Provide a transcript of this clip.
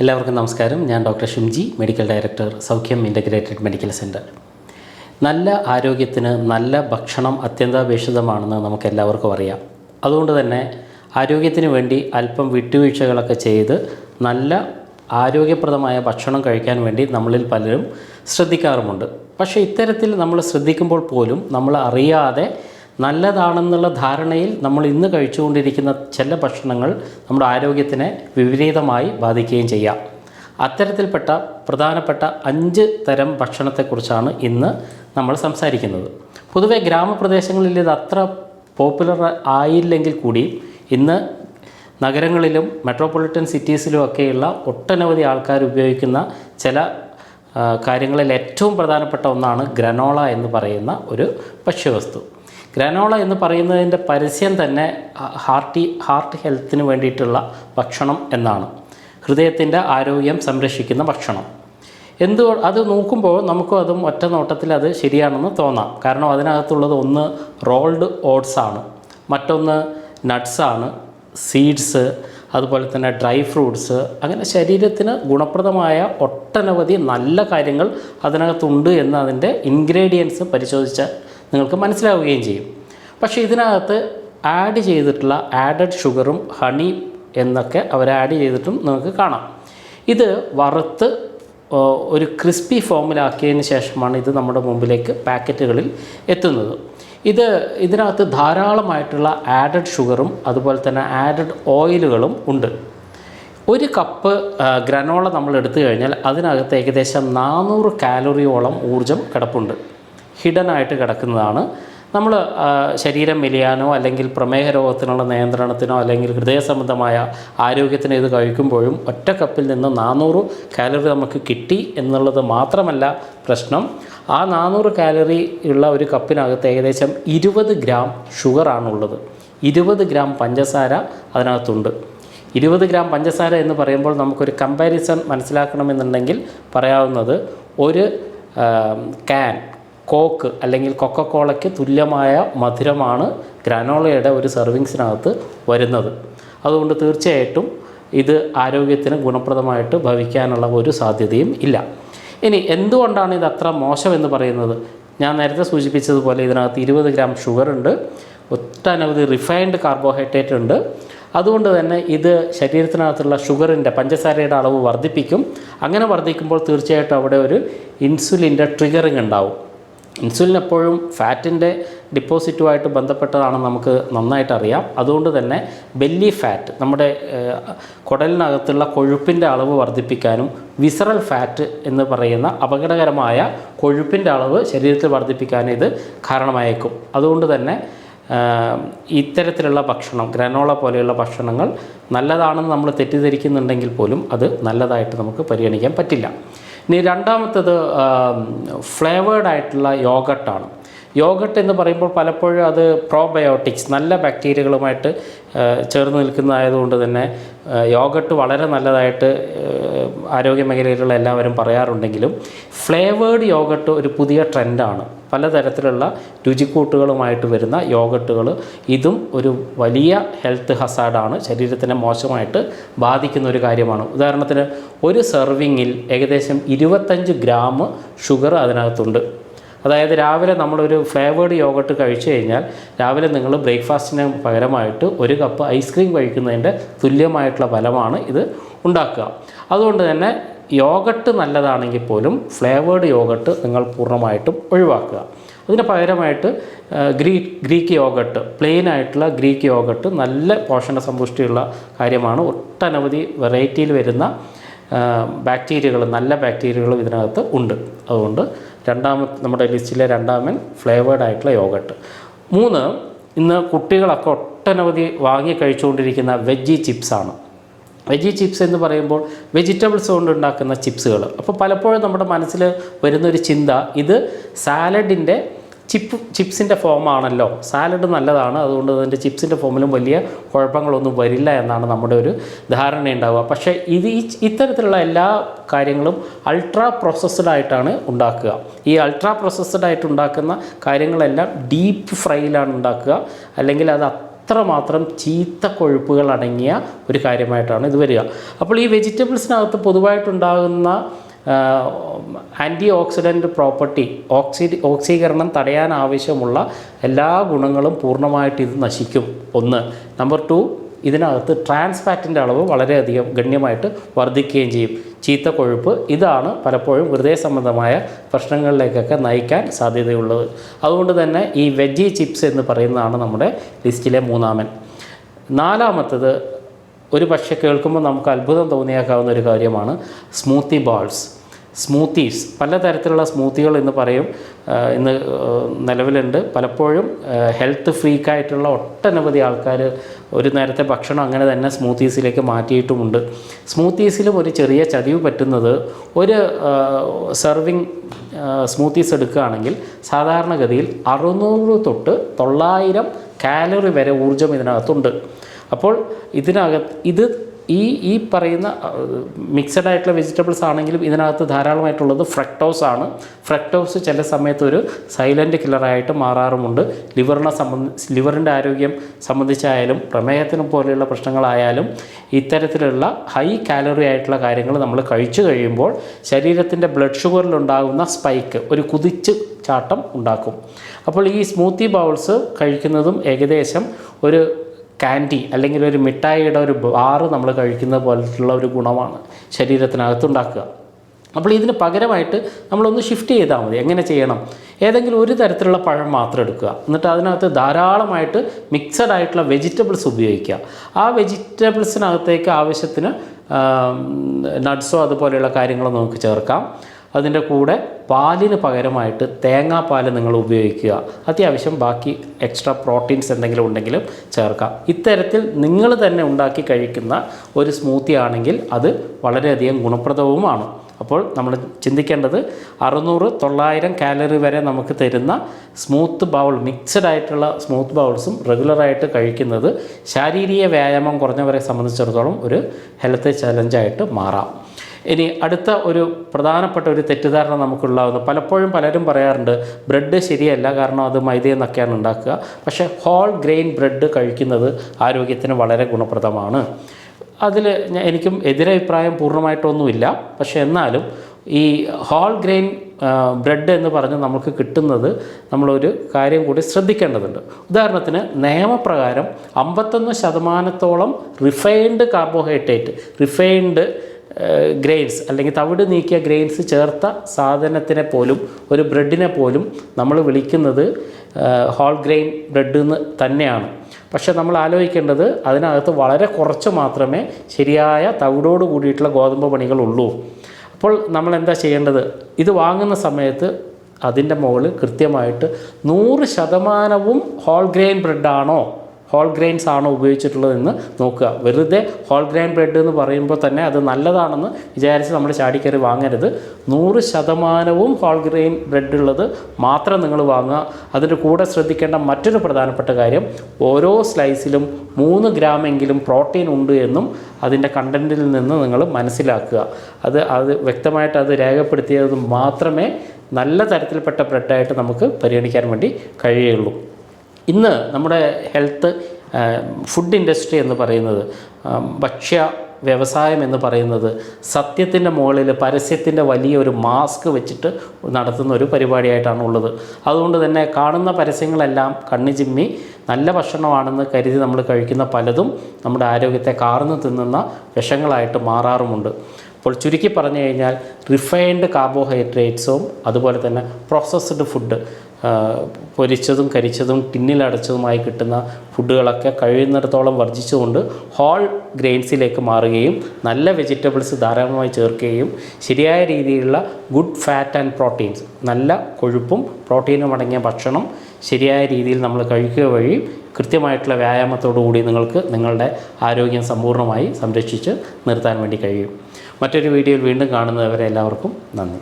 എല്ലാവർക്കും നമസ്കാരം. ഞാൻ doctor Shimji medical director Saukhyam integrated medical centre നല്ല ആരോഗ്യത്തിന് നല്ല ഭക്ഷണം അത്യന്താപേക്ഷിതമാണെന്ന് നമുക്ക് എല്ലാവർക്കും അറിയാം. അതുകൊണ്ട് തന്നെ ആരോഗ്യത്തിന് വേണ്ടി അല്പം വിട്ടുവീഴ്ചകളൊക്കെ ചെയ്ത് നല്ല ആരോഗ്യപ്രദമായ ഭക്ഷണം കഴിക്കാൻ വേണ്ടി നമ്മളിൽ പലരും ശ്രദ്ധിക്കാറുമുണ്ട്. പക്ഷേ ഇത്തരത്തിൽ നമ്മൾ ശ്രദ്ധിക്കുമ്പോൾ പോലും നമ്മൾ അറിയാതെ നല്ലതാണെന്നുള്ള ധാരണയിൽ നമ്മൾ ഇന്ന് കഴിച്ചുകൊണ്ടിരിക്കുന്ന ചില ഭക്ഷണങ്ങൾ നമ്മുടെ ആരോഗ്യത്തിനെ വിപരീതമായി ബാധിക്കുകയും ചെയ്യാം. അത്തരത്തിൽപ്പെട്ട പ്രധാനപ്പെട്ട അഞ്ച് തരം ഭക്ഷണത്തെക്കുറിച്ചാണ് ഇന്ന് നമ്മൾ സംസാരിക്കുന്നത്. പൊതുവെ ഗ്രാമപ്രദേശങ്ങളിൽ ഇത് അത്ര പോപ്പുലർ ആയില്ലെങ്കിൽ കൂടി ഇന്ന് നഗരങ്ങളിലും മെട്രോപൊളിറ്റൻ സിറ്റീസിലും ഒക്കെയുള്ള ഒട്ടനവധി ആൾക്കാർ ഉപയോഗിക്കുന്ന ചില കാര്യങ്ങളിൽ ഏറ്റവും പ്രധാനപ്പെട്ട ഒന്നാണ് ഗ്രനോള എന്ന് പറയുന്ന ഒരു ഭക്ഷ്യവസ്തു. ഗ്രനോള എന്ന് പറയുന്നതിന്റെ പരസ്യം തന്നെ ഹാർട്ടി ഹാർട്ട് ഹെൽത്തിന് വേണ്ടിയിട്ടുള്ള ഭക്ഷണം എന്നാണ്. ഹൃദയത്തിന്റെ ആരോഗ്യം സംരക്ഷിക്കുന്ന ഭക്ഷണം. എന്തു അത് നോക്കുമ്പോൾ നമുക്കും അതും ഒറ്റ നോട്ടത്തിൽ അത് ശരിയാണെന്ന് തോന്നാം. കാരണം അതിനകത്തുള്ളത് ഒന്ന് റോൾഡ് ഓട്സ് ആണ്. മറ്റൊന്ന് നട്ട്സാണ് സീഡ്സ് അതുപോലെ തന്നെ ഡ്രൈ ഫ്രൂട്ട്സ് അങ്ങനെ ശരീരത്തിന് ഗുണപ്രദമായ ഒട്ടനവധി നല്ല കാര്യങ്ങൾ അതിനകത്തുണ്ട് എന്ന് അതിന്റെ ഇൻഗ്രീഡിയൻസ് പരിശോധിച്ചാൽ നിങ്ങൾക്ക് മനസ്സിലാവുകയും ചെയ്യും. പക്ഷേ ഇതിനകത്ത് ആഡ് ചെയ്തിട്ടുള്ള ആഡഡ് ഷുഗറും ഹണി എന്നൊക്കെ അവർ ആഡ് ചെയ്തിട്ടും നിങ്ങൾക്ക് കാണാം. ഇത് വറുത്ത് ഒരു ക്രിസ്പി ഫോമിലാക്കിയതിന് ശേഷമാണ് ഇത് നമ്മുടെ മുമ്പിലേക്ക് പാക്കറ്റുകളിൽ എത്തുന്നത്. ഇത് ഇതിനകത്ത് ധാരാളമായിട്ടുള്ള ആഡഡ് ഷുഗറും അതുപോലെ തന്നെ ആഡഡ് ഓയിലുകളും ഉണ്ട്. ഒരു കപ്പ് ഗ്രനോള നമ്മൾ എടുത്തു കഴിഞ്ഞാൽ അതിനകത്ത് ഏകദേശം നാനൂറ് കാലറിയോളം ഊർജം കിടപ്പുണ്ട്. ഹിഡൻ ആയിട്ട് കിടക്കുന്നതാണ് നമ്മൾ ശരീരം മെലിയാനോ അല്ലെങ്കിൽ പ്രമേഹ രോഗത്തിനുള്ള നിയന്ത്രണത്തിനോ അല്ലെങ്കിൽ ഹൃദയ സംബന്ധമായ ആരോഗ്യത്തിന് ഇത് കഴിക്കുമ്പോഴും ഒറ്റ കപ്പിൽ നിന്ന് നാനൂറ് കാലറി നമുക്ക് കിട്ടി എന്നുള്ളത് മാത്രമല്ല പ്രശ്നം. ആ നാനൂറ് കാലറി ഉള്ള ഒരു കപ്പിനകത്ത് ഏകദേശം ഇരുപത് ഗ്രാം ഷുഗറാണുള്ളത്. ഇരുപത് ഗ്രാം പഞ്ചസാര അതിനകത്തുണ്ട്. ഇരുപത് ഗ്രാം പഞ്ചസാര എന്ന് പറയുമ്പോൾ നമുക്കൊരു കമ്പാരിസൺ മനസ്സിലാക്കണമെന്നുണ്ടെങ്കിൽ പറയാവുന്നത് ഒരു ക്യാൻ കോക്ക് അല്ലെങ്കിൽ കൊക്കക്കോളയ്ക്ക് തുല്യമായ മധുരമാണ് ഗ്രാനോളയുടെ ഒരു സെർവിങ്സിനകത്ത് വരുന്നത്. അതുകൊണ്ട് തീർച്ചയായിട്ടും ഇത് ആരോഗ്യത്തിന് ഗുണപ്രദമായിട്ട് ഭവിക്കാനുള്ള ഒരു സാധ്യതയും ഇല്ല. ഇനി എന്തുകൊണ്ടാണ് ഇത് അത്ര മോശമെന്ന് പറയുന്നത്? ഞാൻ നേരത്തെ സൂചിപ്പിച്ചതുപോലെ ഇതിനകത്ത് ഇരുപത് ഗ്രാം ഷുഗർ ഉണ്ട് ഒട്ടനവധി റിഫൈൻഡ് കാർബോഹൈഡ്രേറ്റ് ഉണ്ട്. അതുകൊണ്ട് തന്നെ ഇത് ശരീരത്തിനകത്തുള്ള ഷുഗറിന്റെ പഞ്ചസാരയുടെ അളവ് വർദ്ധിപ്പിക്കും. അങ്ങനെ വർദ്ധിക്കുമ്പോൾ തീർച്ചയായിട്ടും അവിടെ ഒരു ഇൻസുലിന്റെ ട്രിഗറിങ് ഉണ്ടാവും. ഇൻസുലിൻ എപ്പോഴും ഫാറ്റിന്റെ ഡിപ്പോസിറ്റുമായിട്ട് ബന്ധപ്പെട്ടതാണെന്ന് നമുക്ക് നന്നായിട്ട് അറിയാം. അതുകൊണ്ട് തന്നെ ബെല്ലി ഫാറ്റ് നമ്മുടെ കുടലിനകത്തുള്ള കൊഴുപ്പിന്റെ അളവ് വർദ്ധിപ്പിക്കാനും വിസറൽ ഫാറ്റ് എന്ന് പറയുന്ന അപകടകരമായ കൊഴുപ്പിന്റെ അളവ് ശരീരത്തിൽ വർദ്ധിപ്പിക്കാനും ഇത് കാരണമായേക്കും. അതുകൊണ്ട് തന്നെ ഇത്തരത്തിലുള്ള ഭക്ഷണം ഗ്രനോള പോലെയുള്ള ഭക്ഷണങ്ങൾ നല്ലതാണെന്ന് നമ്മൾ തെറ്റിദ്ധരിക്കുന്നുണ്ടെങ്കിൽ പോലും അത് നല്ലതായിട്ട് നമുക്ക് പരിഗണിക്കാൻ പറ്റില്ല. ഇനി രണ്ടാമത്തത് ഫ്ലേവേഡ് ആയിട്ടുള്ള യോഗട്ടാണ്. യോഗട്ട് എന്ന് പറയുമ്പോൾ പലപ്പോഴും അത് പ്രോബയോട്ടിക്സ് നല്ല ബാക്ടീരിയകളുമായിട്ട് ചേർന്ന് നിൽക്കുന്നതായതുകൊണ്ട് തന്നെ യോഗട്ട് വളരെ നല്ലതായിട്ട് ആരോഗ്യ മേഖലയിലുള്ള എല്ലാവരും പറയാറുണ്ടെങ്കിലും ഫ്ലേവേഡ് യോഗട്ട് ഒരു പുതിയ ട്രെൻഡാണ്. പലതരത്തിലുള്ള രുചിക്കൂട്ടുകളുമായിട്ട് വരുന്ന യോഗട്ടുകൾ ഇതും ഒരു വലിയ ഹെൽത്ത് ഹസാഡാണ് ശരീരത്തിനെ മോശമായിട്ട് ബാധിക്കുന്ന ഒരു കാര്യമാണ്. ഉദാഹരണത്തിന് ഒരു സെർവിങ്ങിൽ ഏകദേശം ഇരുപത്തഞ്ച് ഗ്രാം ഷുഗർ അതിനകത്തുണ്ട്. അതായത് രാവിലെ നമ്മളൊരു ഫ്ലേവേഡ് യോഗട്ട് കഴിച്ചു കഴിഞ്ഞാൽ രാവിലെ നിങ്ങൾ ബ്രേക്ക്ഫാസ്റ്റിന് പകരമായിട്ട് ഒരു കപ്പ് ഐസ്ക്രീം കഴിക്കുന്നതിന്റെ തുല്യമായിട്ടുള്ള ഫലമാണ് ഇത് ഉണ്ടാക്കുക. അതുകൊണ്ട് തന്നെ യോഗട്ട് നല്ലതാണെങ്കിൽ പോലും ഫ്ലേവേഡ് യോഗട്ട് നിങ്ങൾ പൂർണമായിട്ടും ഒഴിവാക്കുക. അതിന് പകരമായിട്ട് ആ, ഗ്രീ ഗ്രീക്ക് യോഗട്ട് പ്ലെയിൻ ആയിട്ടുള്ള ഗ്രീക്ക് യോഗട്ട് നല്ല പോഷണ സമ്പുഷ്ടിയുള്ള കാര്യമാണ്. ഒട്ടനവധി വെറൈറ്റിയിൽ വരുന്ന ബാക്ടീരിയകൾ നല്ല ബാക്ടീരിയകളും ഇതിനകത്ത് ഉണ്ട്. അതുകൊണ്ട് രണ്ടാമത്തെ നമ്മുടെ ലിസ്റ്റിലെ രണ്ടാമൻ ഫ്ലേവേഡ് ആയിട്ടുള്ള യോഗട്ട്. മൂന്ന് ഇന്ന് കുട്ടികളൊക്കെ ഒട്ടനവധി വാങ്ങി കഴിച്ചുകൊണ്ടിരിക്കുന്ന വെജി ചിപ്സാണ്. വെജി ചിപ്സ് എന്ന് പറയുമ്പോൾ വെജിറ്റബിൾസ് കൊണ്ട് ഉണ്ടാക്കുന്ന ചിപ്സുകൾ അപ്പോൾ പലപ്പോഴും നമ്മുടെ മനസ്സിൽ വരുന്നൊരു ചിന്ത ഇത് സാലഡിന്റെ ചിപ്പ് ചിപ്സിന്റെ ഫോമാണല്ലോ. സാലഡ് നല്ലതാണ്. അതുകൊണ്ട് അതിന്റെ ചിപ്സിന്റെ ഫോമിലും വലിയ കുഴപ്പങ്ങളൊന്നും വരില്ല എന്നാണ് നമ്മുടെ ഒരു ധാരണ ഉണ്ടാവുക പക്ഷേ ഇത് ഇത്തരത്തിലുള്ള എല്ലാ കാര്യങ്ങളും അൾട്രാ പ്രോസസ്ഡ് ആയിട്ടാണ് ഉണ്ടാക്കുക. ഈ അൾട്രാ പ്രോസസ്ഡ് ആയിട്ട് ഉണ്ടാക്കുന്ന കാര്യങ്ങളെല്ലാം ഡീപ്പ് ഫ്രൈയിലാണ് ഉണ്ടാക്കുക. അല്ലെങ്കിൽ അത് അത്രമാത്രം ചീത്ത കൊഴുപ്പുകൾ അടങ്ങിയ ഒരു കാര്യമായിട്ടാണ് ഇത് വരിക. അപ്പോൾ ഈ വെജിറ്റബിൾസിനകത്ത് പൊതുവായിട്ടുണ്ടാകുന്ന ആന്റി ഓക്സിഡന്റ് പ്രോപ്പർട്ടി ഓക്സി ഓക്സീകരണം തടയാൻ ആവശ്യമുള്ള എല്ലാ ഗുണങ്ങളും പൂർണമായിട്ട് ഇത് നശിക്കും. ഒന്ന്. നമ്പർ ടു ഇതിനകത്ത് ട്രാൻസ് ഫാറ്റിന്റെ അളവ് വളരെയധികം ഗണ്യമായിട്ട് വർദ്ധിക്കുകയും ചെയ്യും. ചീത്ത കൊഴുപ്പ് ഇതാണ് പലപ്പോഴും ഹൃദയ സംബന്ധമായ പ്രശ്നങ്ങളിലേക്കൊക്കെ നയിക്കാൻ സാധ്യതയുള്ളത്. അതുകൊണ്ട് തന്നെ ഈ വെജി ചിപ്സ് എന്ന് പറയുന്നതാണ് നമ്മുടെ ലിസ്റ്റിലെ മൂന്നാമൻ. നാലാമത്തത് ഒരു പക്ഷേ കേൾക്കുമ്പോൾ നമുക്ക് അത്ഭുതം തോന്നിയേക്കാവുന്ന ഒരു കാര്യമാണ് സ്മൂത്തി ബാൾസ്. സ്മൂത്തീസ് പലതരത്തിലുള്ള സ്മൂത്തികൾ എന്ന് പറയും ഇന്ന് നിലവിലുണ്ട്. പലപ്പോഴും ഹെൽത്ത് ഫ്രീക്കായിട്ടുള്ള ഒട്ടനവധി ആൾക്കാർ ഒരു നേരത്തെ ഭക്ഷണം അങ്ങനെ തന്നെ സ്മൂത്തീസിലേക്ക് മാറ്റിയിട്ടുമുണ്ട്. സ്മൂത്തീസിലും ഒരു ചെറിയ ചതിവ് പറ്റുന്നത് ഒരു സെർവിങ് സ്മൂത്തീസ് എടുക്കുകയാണെങ്കിൽ സാധാരണഗതിയിൽ അറുന്നൂറ് തൊട്ട് തൊള്ളായിരം കാലറി വരെ ഊർജം ഇതിനകത്തുണ്ട്. അപ്പോൾ ഇതിനകത്ത് ഇത് ഈ ഈ പറയുന്ന മിക്സഡ് ആയിട്ടുള്ള വെജിറ്റബിൾസ് ആണെങ്കിലും ഇതിനകത്ത് ധാരാളമായിട്ടുള്ളത് ഫ്രക്ടോസ് ആണ്. ഫ്രക്ടോസ് ചില സമയത്ത് ഒരു സൈലന്റ് കില്ലറായിട്ട് മാറാറുമുണ്ട്. ലിവറിനെ സംബന്ധി ലിവറിന്റെ ആരോഗ്യം സംബന്ധിച്ചായാലും പ്രമേഹത്തിന് പോലെയുള്ള പ്രശ്നങ്ങളായാലും ഇത്തരത്തിലുള്ള ഹൈ കാലറി ആയിട്ടുള്ള കാര്യങ്ങൾ നമ്മൾ കഴിച്ചു കഴിയുമ്പോൾ ശരീരത്തിന്റെ ബ്ലഡ് ഷുഗറിലുണ്ടാകുന്ന സ്പൈക്ക് ഒരു കുതിച്ച് ചാട്ടം ഉണ്ടാക്കും. അപ്പോൾ ഈ സ്മൂത്തി ബൗൾസ് കഴിക്കുന്നതും ഏകദേശം ഒരു കാൻഡി അല്ലെങ്കിൽ ഒരു മിഠായിയുടെ ഒരു ബാറ് നമ്മൾ കഴിക്കുന്ന പോലുള്ള ഒരു ഗുണമാണ് ശരീരത്തിനകത്തുണ്ടാക്കുക. അപ്പോൾ ഇതിന് പകരമായിട്ട് നമ്മളൊന്ന് ഷിഫ്റ്റ് ചെയ്താൽ മതി. എങ്ങനെ ചെയ്യണം? ഏതെങ്കിലും ഒരു തരത്തിലുള്ള പഴം മാത്രം എടുക്കുക. എന്നിട്ട് അതിനകത്ത് ധാരാളമായിട്ട് മിക്സഡ് ആയിട്ടുള്ള വെജിറ്റബിൾസ് ഉപയോഗിക്കുക. ആ വെജിറ്റബിൾസിനകത്തേക്ക് ആവശ്യത്തിന് നട്ട്സോ അതുപോലെയുള്ള കാര്യങ്ങൾ നമുക്ക് ചേർക്കാം. അതിന്റെ കൂടെ പാലിന് പകരമായിട്ട് തേങ്ങാപ്പാൽ നിങ്ങൾ ഉപയോഗിക്കുക. അത്യാവശ്യം ബാക്കി എക്സ്ട്രാ പ്രോട്ടീൻസ് എന്തെങ്കിലും ഉണ്ടെങ്കിലും ചേർക്കാം. ഇത്തരത്തിൽ നിങ്ങൾ തന്നെ ഉണ്ടാക്കി കഴിക്കുന്ന ഒരു സ്മൂത്തി ആണെങ്കിൽ അത് വളരെയധികം ഗുണപ്രദവുമാണ്. അപ്പോൾ നമ്മൾ ചിന്തിക്കേണ്ടത് അറുന്നൂറ് തൊള്ളായിരം കാലറി വരെ നമുക്ക് തരുന്ന സ്മൂത്ത് ബൗൾ മിക്സഡ് ആയിട്ടുള്ള സ്മൂത്ത് ബൗൾസും റെഗുലറായിട്ട് കഴിക്കുന്നത് ശാരീരിക വ്യായാമം കുറഞ്ഞവരെ സംബന്ധിച്ചിടത്തോളം ഒരു ഹെൽത്ത് ചലഞ്ചായിട്ട് മാറാം. ഇനി അടുത്ത ഒരു പ്രധാനപ്പെട്ട ഒരു തെറ്റിദ്ധാരണ നമുക്കുണ്ടാകുന്നു പലപ്പോഴും പലരും പറയാറുണ്ട് ബ്രെഡ് ശരിയല്ല കാരണം അത് മൈദയിൽ നിന്നൊക്കെയാണ് ഉണ്ടാക്കുക. പക്ഷേ ഹോൾ ഗ്രെയിൻ ബ്രെഡ് കഴിക്കുന്നത് ആരോഗ്യത്തിന് വളരെ ഗുണപ്രദമാണ്. അതിൽ എനിക്കും എതിരഭിപ്രായം പൂർണമായിട്ടൊന്നുമില്ല. പക്ഷേ എന്നാലും ഈ ഹോൾ ഗ്രെയിൻ ബ്രെഡ് എന്ന് പറഞ്ഞ് നമുക്ക് കിട്ടുന്നത് നമ്മളൊരു കാര്യം കൂടി ശ്രദ്ധിക്കേണ്ടതുണ്ട്. ഉദാഹരണത്തിന് നിയമപ്രകാരം അമ്പത്തൊന്ന് ശതമാനത്തോളം റിഫൈൻഡ് കാർബോഹൈഡ്രേറ്റ് റിഫൈൻഡ് ഗ്രെയിൻസ് അല്ലെങ്കിൽ തവിട് നീക്കിയ ഗ്രെയിൻസ് ചേർത്ത സാധനത്തിനെ പോലും ഒരു ബ്രെഡിനെ പോലും നമ്മൾ വിളിക്കുന്നത് ഹോൾ ഗ്രെയിൻ ബ്രെഡ് എന്ന് തന്നെയാണ്. പക്ഷെ നമ്മൾ ആലോചിക്കേണ്ടത് അതിനകത്ത് വളരെ കുറച്ച് മാത്രമേ ശരിയായ തവിടോട് കൂടിയിട്ടുള്ള ഗോതമ്പ് പണികളുള്ളൂ അപ്പോൾ നമ്മൾ എന്താ ചെയ്യേണ്ടത്? ഇത് വാങ്ങുന്ന സമയത്ത് അതിന്റെ മുകളിൽ കൃത്യമായിട്ട് നൂറ് ശതമാനവും ഹോൾ ഗ്രെയിൻ ബ്രെഡാണോ ഹോൾ ഗ്രെയിൻസ് ആണോ ഉപയോഗിച്ചിട്ടുള്ളതെന്ന് നോക്കുക. വെറുതെ ഹോൾ ഗ്രെയിൻ ബ്രെഡ് എന്ന് പറയുമ്പോൾ തന്നെ അത് നല്ലതാണെന്ന് വിചാരിച്ച് നമ്മൾ ചാടിക്കറി വാങ്ങരുത്. നൂറ് ശതമാനവും ഹോൾ ഗ്രെയിൻ ബ്രെഡ് ഉള്ളത് മാത്രം നിങ്ങൾ വാങ്ങുക. അതിന്റെ കൂടെ ശ്രദ്ധിക്കേണ്ട മറ്റൊരു പ്രധാനപ്പെട്ട കാര്യം ഓരോ സ്ലൈസിലും മൂന്ന് ഗ്രാമെങ്കിലും പ്രോട്ടീൻ ഉണ്ട് എന്നും അതിന്റെ കണ്ടന്റിൽ നിന്ന് നിങ്ങൾ മനസ്സിലാക്കുക. അത് അത് വ്യക്തമായിട്ട് അത് രേഖപ്പെടുത്തിയത് മാത്രമേ നല്ല തരത്തിൽപ്പെട്ട ബ്രെഡായിട്ട് നമുക്ക് പരിഗണിക്കാൻ വേണ്ടി കഴിയുള്ളൂ ഇന്ന് നമ്മുടെ ഹെൽത്ത് ഫുഡ് ഇൻഡസ്ട്രി എന്ന് പറയുന്നത് ഭക്ഷ്യ വ്യവസായം എന്ന് പറയുന്നത് സത്യത്തിന്റെ മുകളിൽ പരസ്യത്തിന്റെ വലിയൊരു മാസ്ക് വെച്ചിട്ട് നടത്തുന്ന ഒരു പരിപാടിയായിട്ടാണ് ഉള്ളത്. അതുകൊണ്ട് തന്നെ കാണുന്ന പരസ്യങ്ങളെല്ലാം കണ്ണു ചിമ്മി നല്ല ഭക്ഷണമാണെന്ന് കരുതി നമ്മൾ കഴിക്കുന്ന പലതും നമ്മുടെ ആരോഗ്യത്തെ കാർന്നു തിന്നുന്ന വിഷങ്ങളായിട്ട് മാറാറുമുണ്ട്. അപ്പോൾ ചുരുക്കി പറഞ്ഞു കഴിഞ്ഞാൽ റിഫൈൻഡ് കാർബോഹൈഡ്രേറ്റ്സും അതുപോലെ തന്നെ പ്രോസസ്ഡ് ഫുഡ് പൊരിച്ചതും കരിച്ചതും ടിന്നിലടച്ചതുമായി കിട്ടുന്ന ഫുഡുകളൊക്കെ കഴിയുന്നിടത്തോളം വർജിച്ചുകൊണ്ട് ഹോൾ ഗ്രെയിൻസിലേക്ക് മാറുകയും നല്ല വെജിറ്റബിൾസ് ധാരാളമായി ചേർക്കുകയും ശരിയായ രീതിയിലുള്ള ഗുഡ് ഫാറ്റ് ആൻഡ് പ്രോട്ടീൻസ് നല്ല കൊഴുപ്പും പ്രോട്ടീനും അടങ്ങിയ ഭക്ഷണം ശരിയായ രീതിയിൽ നമ്മൾ കഴിക്കുക വഴി കൃത്യമായിട്ടുള്ള വ്യായാമത്തോടു കൂടി നിങ്ങൾക്ക് നിങ്ങളുടെ ആരോഗ്യം സമ്പൂർണമായി സംരക്ഷിച്ച് നിർത്താൻ വേണ്ടി കഴിയും. മറ്റൊരു വീഡിയോയിൽ വീണ്ടും കാണുന്നവരെ എല്ലാവർക്കും നന്ദി.